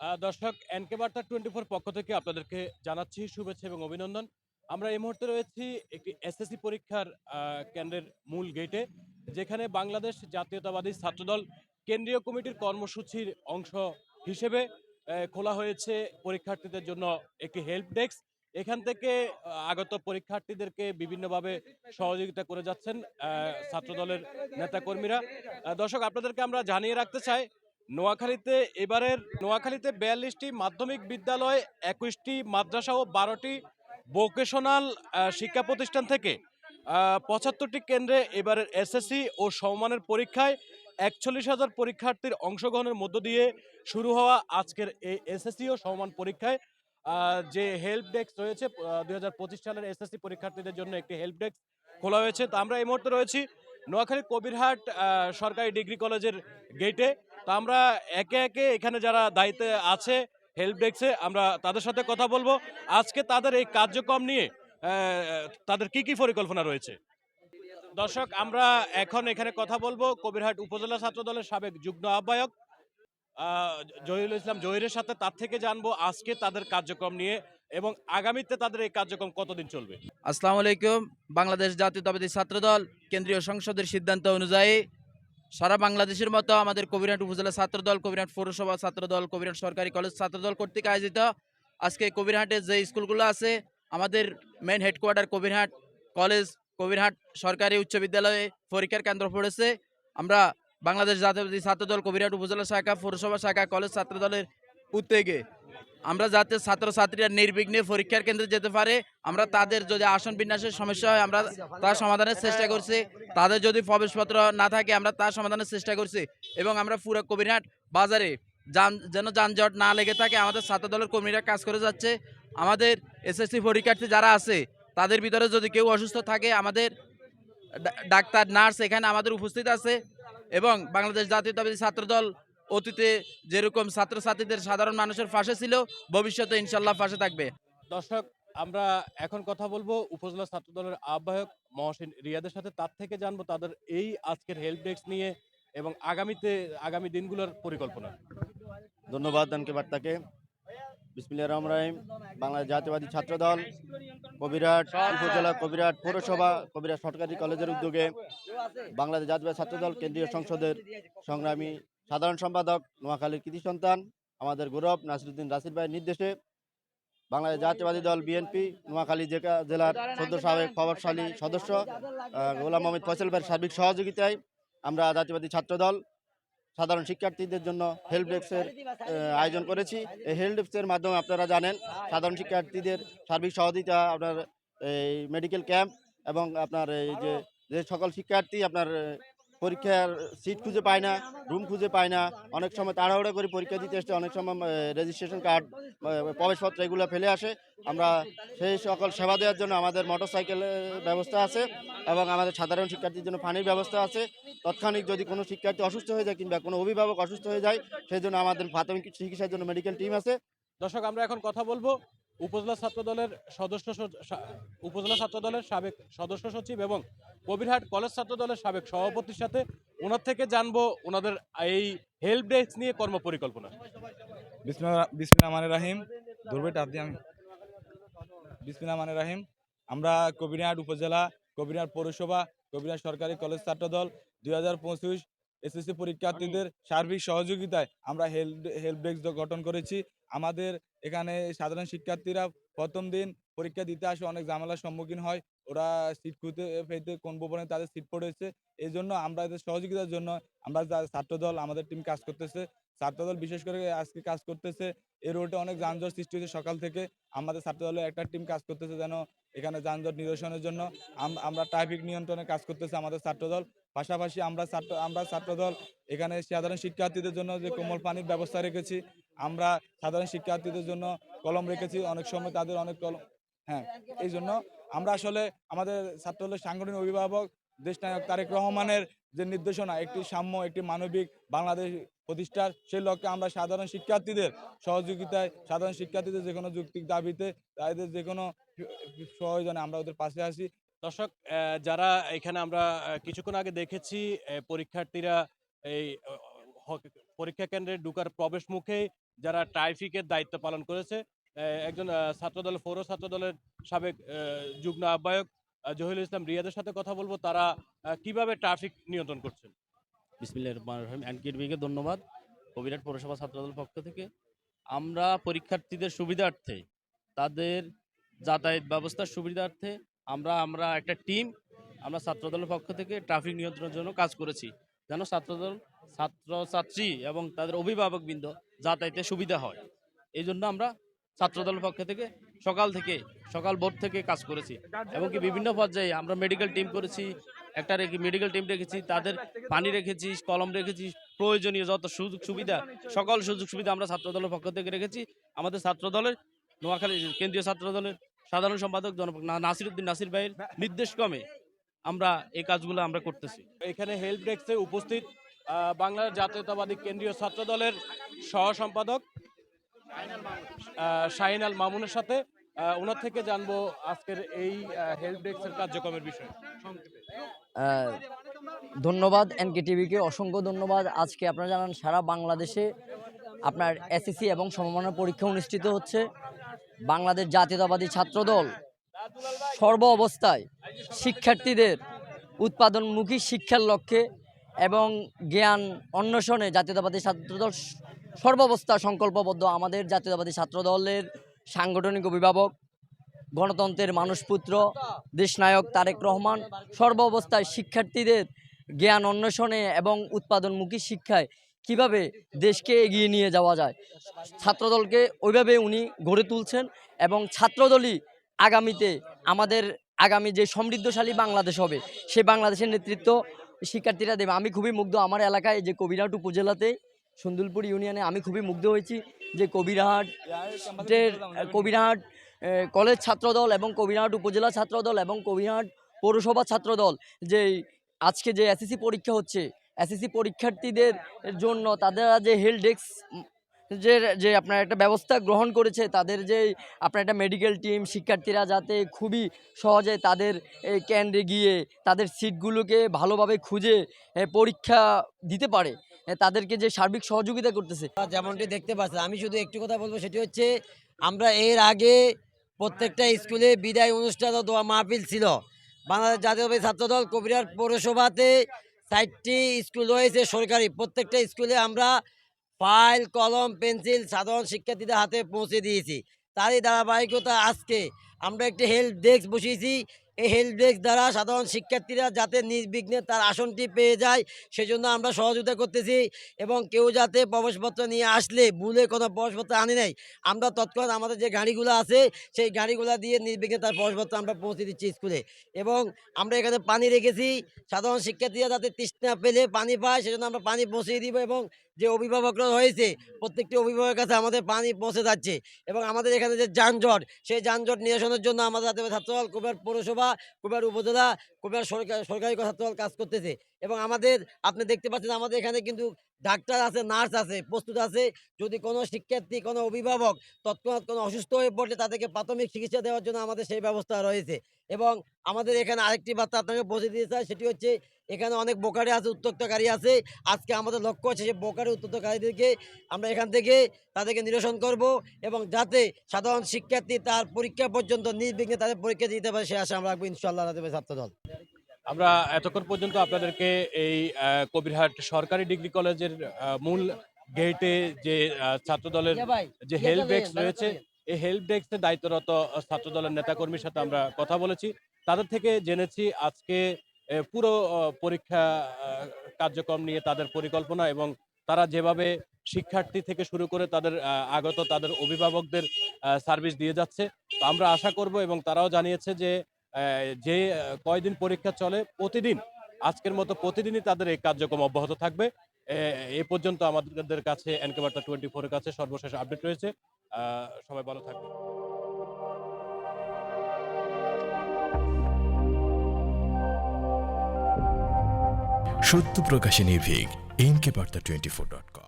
দর্শক, NK Barta twenty four পক্ষ থেকে আপনাদেরকে জানাচ্ছি শুভেচ্ছা এবং অভিনন্দন। আমরা এই মুহূর্তে রয়েছি একটি এসএসসি পরীক্ষার কেন্দ্রের মূল গেটে, যেখানে বাংলাদেশ জাতীয়তাবাদী ছাত্রদল কেন্দ্রীয় কমিটির কর্মসূচির অংশ হিসেবে খোলা হয়েছে পরীক্ষার্থীদের জন্য একটি হেল্প ডেস্ক। এখান থেকে আগত পরীক্ষার্থীদেরকে বিভিন্নভাবে সহযোগিতা করে যাচ্ছেন ছাত্রদলের নেতাকর্মীরা। দর্শক, আপনাদেরকে আমরা জানিয়ে রাখতে চাই নোয়াখালীতে এবারের, নোয়াখালীতে বিয়াল্লিশটি মাধ্যমিক বিদ্যালয়, একুশটি মাদ্রাসা ও বারোটি ভোকেশনাল শিক্ষা প্রতিষ্ঠান থেকে পঁচাত্তরটি কেন্দ্রে এবারের এসএসসি ও সমমানের পরীক্ষায় একচল্লিশ হাজার পরীক্ষার্থীর অংশগ্রহণের মধ্য দিয়ে শুরু হওয়া আজকের এই এসএসসি ও সমমান পরীক্ষায় যে হেল্প ডেস্ক রয়েছে দুই হাজার পঁচিশ সালের এসএসসি পরীক্ষার্থীদের জন্য একটি হেল্প ডেস্ক খোলা হয়েছে। তো আমরা এই মুহূর্তে রয়েছি নোয়াখালী কবিরহাট সরকারি ডিগ্রি কলেজের গেটে তো আমরা একে একে এখানে যারা দায়িত্বে আছে হেল্প ডেস্কে আমরা তাদের সাথে কথা বলব। আজকে তাদের এই কার্যক্রম নিয়ে তাদের কি কি পরিকল্পনা রয়েছে? দর্শক, আমরা এখন এখানে কথা বলব কবিরহাট উপজেলা ছাত্র দলের সাবেক যুগ্ম আহ্বায়ক জহিরুল ইসলাম জহিরের সাথে তার থেকে জানব আজকে তাদের কার্যক্রম নিয়ে এবং আগামীতে তাদের এই কার্যক্রম কতদিন চলবে। আসসালামু আলাইকুম, বাংলাদেশ জাতীয়তাবাদী ছাত্রদল, কেন্দ্রীয় সংসদের সিদ্ধান্ত অনুযায়ী সারা বাংলাদেশের মতো আমাদের কবিরহাট উপজেলা ছাত্রদল, কবিরহাট পৌরসভা ছাত্রদল, কবিরহাট সরকারি কলেজ ছাত্রদল কর্তৃক আয়োজিত আজকে কবিরহাটে যে স্কুলগুলো আছে, আমাদের main headquarter Kabirhat college, Kabirhat সরকারি উচ্চ বিদ্যালয়ে পরীক্ষার কেন্দ্র পড়েছে। আমরা বাংলাদেশ জাতীয়তাবাদী ছাত্রদল, কবিরহাট উপজেলা শাখা, পৌরসভা শাখা, কলেজ ছাত্রদলের উদ্যোগে আমরা যাতে ছাত্রছাত্রীরা নির্বিঘ্নে পরীক্ষার কেন্দ্রে যেতে পারে, আমরা তাদের যদি আসন বিন্যাসের সমস্যা হয়, আমরা তার সমাধানের চেষ্টা করছি। তাদের যদি প্রবেশপত্র না থাকে, আমরা তার সমাধানের চেষ্টা করছি। এবং আমরা পুরো কবিরহাট বাজারে যান, যেন যানজট না লেগে থাকে, আমাদের ছাত্র দলের কর্মীরা কাজ করে যাচ্ছে। আমাদের এসএসসি পরীক্ষার্থী যারা আছে, তাদের ভিতরে যদি কেউ অসুস্থ থাকে, আমাদের ডাক্তার, নার্স এখানে আমাদের উপস্থিত আছে। এবং বাংলাদেশ জাতীয়তাবাদী ছাত্রদল অতীতে যেরকম ছাত্রছাত্রীদের সাধারণ মানুষের ফাঁসে ছিল ভবিষ্যতে ইনশাল্লাহ ফাঁসে থাকবে। দর্শক আমরা এখন কথা বলব উপজেলা ছাত্র দলের আহ্বায়ক মহসিন রিয়াদের সাথে। তার থেকে জানব তাদের এই আজকের হেল্প ডেস্ক নিয়ে এবং আগামীতে আগামী দিনগুলোর পরিকল্পনা। ধন্যবাদ দানকে বার্তাকে। বিসমিল্লাহ রহমান রাহিম। বাংলাদেশ জাতীয়বাদী ছাত্র দল কবিরাট উপজেলা কবিরহাট পৌরসভা কবিরাট সরকারি কলেজের উদ্যোগে বাংলাদেশ জাতীয়বাদী ছাত্র দল কেন্দ্রীয় সংসদের সংগ্রামী সাধারণ সম্পাদক, নোয়াখালীর কৃতি সন্তান, আমাদের গৌরব নাসিরুদ্দিন রাসির ভাইয়ের নির্দেশে বাংলাদেশ জাতীয়বাদী দল বিএনপি নোয়াখালী জেলা- জেলার সদ্য সাবেক প্রভাবশালী সদস্য গোলাম মোহাম্মদ ফয়সল ভাইয়ের সার্বিক সহযোগিতায় আমরা জাতীয়বাদী ছাত্র দল, সাধারণ শিক্ষার্থীদের জন্য হেল্প ডেস্কের আয়োজন করেছি। এই হেল্প ডেস্কের মাধ্যমে আপনারা জানেন, সাধারণ শিক্ষার্থীদের সার্বিক সহযোগিতা, আপনার এই মেডিকেল ক্যাম্প এবং আপনার এই যে যে সকল শিক্ষার্থী আপনার পরীক্ষার সিট খুঁজে পায় না রুম খুঁজে পায় না। অনেক সময় তাড়াহুড়ো করে পরীক্ষা দিতে এসে অনেক সময় রেজিস্ট্রেশন কার্ড প্রবেশপত্র এগুলো ফেলে আসে। আমরা সেই সকল সেবা দেওয়ার জন্য আমাদের মোটর সাইকেলের ব্যবস্থা আছে এবং আমাদের সাধারণ শিক্ষার্থীর জন্য পানির ব্যবস্থা আছে। তৎক্ষণিক যদি কোনো শিক্ষার্থী অসুস্থ হয়ে যায় কিংবা কোনো অভিভাবক অসুস্থ হয়ে যায়, সেই জন্য আমাদের প্রাথমিক চিকিৎসার জন্য মেডিকেল টিম আছে। দর্শক, আমরা এখন কথা বলব উপজেলা ছাত্র দলের সদস্য উপজেলা ছাত্র দলের সাবেক সদস্য সচিব এবং কবিরহাট কলেজ ছাত্র দলের সাবেক সভাপতির সাথে ওনার থেকে জানব ওনাদের এই হেল্প ডেস্ক নিয়ে কর্ম পরিকল্পনা বিসমিল্লা মানে রাহিম। ধরবে দিয়ে আমি রাহিম। আমরা কবিরহাট উপজেলা, কবিরহাট পৌরসভা, কবিরহাট সরকারি কলেজ ছাত্র দল দুই হাজার পঁচিশ এসএসসি পরীক্ষার্থীদের সার্বিক সহযোগিতায় আমরা হেল্প হেল্প ডেস্ক গঠন করেছি। আমাদের এখানে সাধারণ শিক্ষার্থীরা প্রথম দিন পরীক্ষা দিতে আসে, অনেক ঝামেলার সম্মুখীন হয়। ওরা সিট খুঁজতে পেতে কোন ভবনে তাদের সিট পড়েছে এই জন্য আমরা এদের সহযোগিতার জন্য আমরা ছাত্রদল আমাদের টিম কাজ করতেছে। ছাত্রদল বিশেষ করে আজকে কাজ করতেছে। এই রোডে অনেক যানজট সৃষ্টি হয়েছে সকাল থেকে। আমাদের ছাত্রদলের একটা টিম কাজ করতেছে যেন এখানে যানজট নিরসনের জন্য। আমরা ট্রাফিক নিয়ন্ত্রণে কাজ করতেছে আমাদের ছাত্রদল। পাশাপাশি আমরা ছাত্র, আমরা ছাত্রদল এখানে সাধারণ শিক্ষার্থীদের জন্য যে কোমল পানির ব্যবস্থা রেখেছি। আমরা সাধারণ শিক্ষার্থীদের জন্য কলম রেখেছি, অনেক সময় তাদের অনেক কলম হ্যাঁ এই জন্য আমরা আসলে আমাদের ছাত্রদলের সাংগঠনিক অভিভাবক, দেশনায়ক তারেক রহমানের যে নির্দেশনা, একটি সাম্য, একটি মানবিক বাংলাদেশ প্রতিষ্ঠার, সেই লক্ষ্যে আমরা সাধারণ শিক্ষার্থীদের সহযোগিতায়, সাধারণ শিক্ষার্থীদের যে কোনো যৌক্তিক দাবিতে, তাদের যে কোনো প্রয়োজনে আমরা ওদের পাশে আসি দর্শক যারা এখানে আমরা কিছুক্ষণ আগে দেখেছি পরীক্ষার্থীরা এই পরীক্ষা কেন্দ্রে ঢুকার প্রবেশ মুখে যারা ট্রাফিকের দায়িত্ব পালন করেছে একজন ছাত্রদল পৌর ছাত্রদলের সাবেক যুগ্ম আহ্বায়ক আহ, জহিরুল ইসলাম রিয়াদের সাথে কথা বলব তারা কীভাবে ট্রাফিক নিয়ন্ত্রণ করছেন? বিসমিল্লাহির ধন্যবাদ কবিরাট পৌরসভা ছাত্রদল পক্ষ থেকে। আমরা পরীক্ষার্থীদের সুবিধার্থে তাদের যাতায়াত ব্যবস্থার সুবিধার্থে আমরা আমরা একটা টিম আমরা ছাত্রদলের পক্ষ থেকে ট্রাফিক নিয়ন্ত্রণের জন্য কাজ করেছি। যেন ছাত্রদল ছাত্রছাত্রী এবং তাদের অভিভাবকবৃন্দ যাতায়াতে সুবিধা হয়। এই জন্য আমরা ছাত্রদলের পক্ষ থেকে সকাল থেকে, সকাল ভোর থেকে কাজ করেছি। এবং কি বিভিন্ন পর্যায়ে আমরা মেডিকেল টিম করেছি, একটা রেখে মেডিকেল টিম রেখেছি, তাদের পানি রেখেছি, কলম রেখেছি, প্রয়োজনীয় যত সুযোগ সুবিধা, সকল সুযোগ সুবিধা আমরা ছাত্রদলের পক্ষ থেকে রেখেছি। আমাদের ছাত্রদলের, নোয়াখালী কেন্দ্রীয় ছাত্রদলের সাধারণ সম্পাদক জনপদ নাসিরুদ্দিন নাসির ভাইয়ের নির্দেশ ক্রমে আমরা এই কাজগুলো আমরা করতেছি। এখানে হেল্প ডেস্কে উপস্থিত বাংলার জাতীয়তাবাদী কেন্দ্রীয় ছাত্র দলের সহ সম্পাদক আহ, শাহিন আল মামুনের সাথে ওনার থেকে জানব আজকের এই হেল্প ডেস্কের কার্যক্রমের বিষয়ে। ধন্যবাদ এনকে টিভিকে অসংখ্য ধন্যবাদ। আজকে আপনারা জানান সারা বাংলাদেশে আপনার এসএসসি এবং সমমানের পরীক্ষা অনুষ্ঠিত হচ্ছে। বাংলাদেশ জাতীয়তাবাদী ছাত্রদল সর্ব অবস্থায় শিক্ষার্থীদের উৎপাদনমুখী শিক্ষার লক্ষ্যে এবং জ্ঞান অন্বেষণে জাতীয়তাবাদী ছাত্রদল স- সর্বাবস্থা সংকল্পবদ্ধ আমাদের জাতীয়তাবাদী ছাত্রদলের সাংগঠনিক অভিভাবক, গণতন্ত্রের মানুষপুত্র, দেশনায়ক তারেক রহমান সর্ব অবস্থায় শিক্ষার্থীদের জ্ঞান অন্বেষণে এবং উৎপাদনমুখী শিক্ষায় কীভাবে দেশকে এগিয়ে নিয়ে যাওয়া যায়। ছাত্রদলকে ওইভাবে উনি গড়ে তুলছেন এবং ছাত্রদলই আগামীতে আমাদের আগামী যে সমৃদ্ধশালী বাংলাদেশ হবে সেই বাংলাদেশের নেতৃত্ব শিক্ষার্থীরা দেবে আমি খুবই মুগ্ধ আমার এলাকায় যে কবিরহাট উপজেলাতে, সুন্দরপুর ইউনিয়নে আমি খুবই মুগ্ধ হয়েছি যে কবিরহাট যে কবিরহাট কলেজ ছাত্রদল এবং কবিরহাট উপজেলা ছাত্রদল এবং কবিরহাট পৌরসভা ছাত্রদল যে আজকে যে এসএসসি পরীক্ষা হচ্ছে, এসএসসি পরীক্ষার্থীদের জন্য তাদের যে হেলথ ডেস্ক যে যে আপনার একটা ব্যবস্থা গ্রহণ করেছে, তাদের যে আপনার একটা মেডিকেল টিম শিক্ষার্থীরা যাতে খুবই সহজে তাদের কেন্দ্রে গিয়ে তাদের সিটগুলোকে ভালোভাবে খুঁজে পরীক্ষা দিতে পারে। তাদেরকে যে সার্বিক সহযোগিতা করতেছে। যেমনটি দেখতে পাচ্ছেন, আমি শুধু একটু কথা বলব, সেটি হচ্ছে আমরা এর আগে প্রত্যেকটা স্কুলে বিদায় অনুষ্ঠান দোয়া মাহফিল ছিল। বাংলাদেশ জাতীয়তাবাদী ছাত্রদল কবিরাট পৌরসভাতে ষাটটি স্কুল রয়েছে সরকারি। প্রত্যেকটা স্কুলে আমরা ফাইল, কলম, পেন্সিল সাধারণ শিক্ষার্থীদের হাতে পৌঁছে দিয়েছি। তারই ধারাবাহিকতা আজকে। আমরা একটি হেল্প ডেস্ক বসিয়েছি। এই হেল্প ডেস্ক দ্বারা সাধারণ শিক্ষার্থীরা যাতে নির্বিঘ্নে তার আসনটি পেয়ে যায়, সেজন্য আমরা সহযোগিতা করতেছি এবং কেউ যাতে প্রবেশপত্র নিয়ে আসলে ভুলে কোনো প্রবেশপত্র আনি নাই, আমরা তৎক্ষণাৎ আমাদের যে গাড়িগুলো আছে, সেই গাড়িগুলো দিয়ে নির্বিঘ্নে তার প্রবেশপত্র আমরা পৌঁছে দিচ্ছি স্কুলে। এবং আমরা এখানে পানি রেখেছি। সাধারণ শিক্ষার্থীরা যাতে তৃষ্ণা পেলে পানি পায়, সেজন্য আমরা পানি পৌঁছিয়ে দিব এবং যে অভিভাবকরা হয়েছে, প্রত্যেকটি অভিভাবকের কাছে আমাদের পানি পৌঁছে যাচ্ছে এবং আমাদের এখানে যে যানজট, সেই যানজট নিরসনের জন্য আমাদের ছাত্রদল, কুবের পৌরসভা, কুবের উপজেলা, কুবের সরকার, সরকারি ছাত্রদল কাজ করতেছে এবং আমাদের, আপনি দেখতে পাচ্ছেন আমাদের এখানে কিন্তু ডাক্তার আছে, নার্স আছে, প্রস্তুত আছে। যদি কোনো শিক্ষার্থী, কোনো অভিভাবক তৎক্ষণাৎ কোনো অসুস্থ হয়ে পড়লে তাদেরকে প্রাথমিক চিকিৎসা দেওয়ার জন্য আমাদের সেই ব্যবস্থা রয়েছে। এবং আমাদের এখানে আরেকটি বার্তা আপনাকে পৌঁছে দিতে চাই, সেটি হচ্ছে এখানে অনেক বোকারি আছে উত্তক্তকারী আছে। আজকে আমাদের লক্ষ্য আছে সেই বোকারি উত্তক্তকারীদেরকে আমরা এখান থেকে তাদেরকে নিরসন করব এবং যাতে সাধারণ শিক্ষার্থী তার পরীক্ষা পর্যন্ত নির্বিঘ্নে তাদের পরীক্ষা দিতে পারে, সে আশা আমরা রাখব ইনশাল্লাহ ছাত্রদল। আমরা এতক্ষণ পর্যন্ত আপনাদেরকে এই কবিরহাট সরকারি ডিগ্রি কলেজের মূল গেটে যে ছাত্রদলের যে হেল্প ডেস্ক রয়েছে এই হেল্প ডেস্কে দায়িত্বরত ছাত্রদলের নেতাকর্মীর সাথে আমরা কথা বলেছি। তাদের থেকে জেনেছি আজকে পুরো পরীক্ষা কার্যক্রম নিয়ে তাদের পরিকল্পনা এবং তারা যেভাবে শিক্ষার্থী থেকে শুরু করে তাদের আগত তাদের অভিভাবকদের সার্ভিস দিয়ে যাচ্ছে। তো আমরা আশা করব এবং তারাও জানিয়েছে যে যে কয়দিন পরীক্ষা চলে প্রতিদিন, আজকের মতো প্রতিদিনই তাদের এই কার্যক্রম অব্যাহত থাকবে। এ- পর্যন্ত আমাদের কাছে এনকে বার্তা টোয়েন্টি ফোরের কাছে সর্বশেষ আপডেট রয়েছে। সবাই ভালো থাকবে সত্য প্রকাশে নির্ভীক N K Barta twenty four dot com.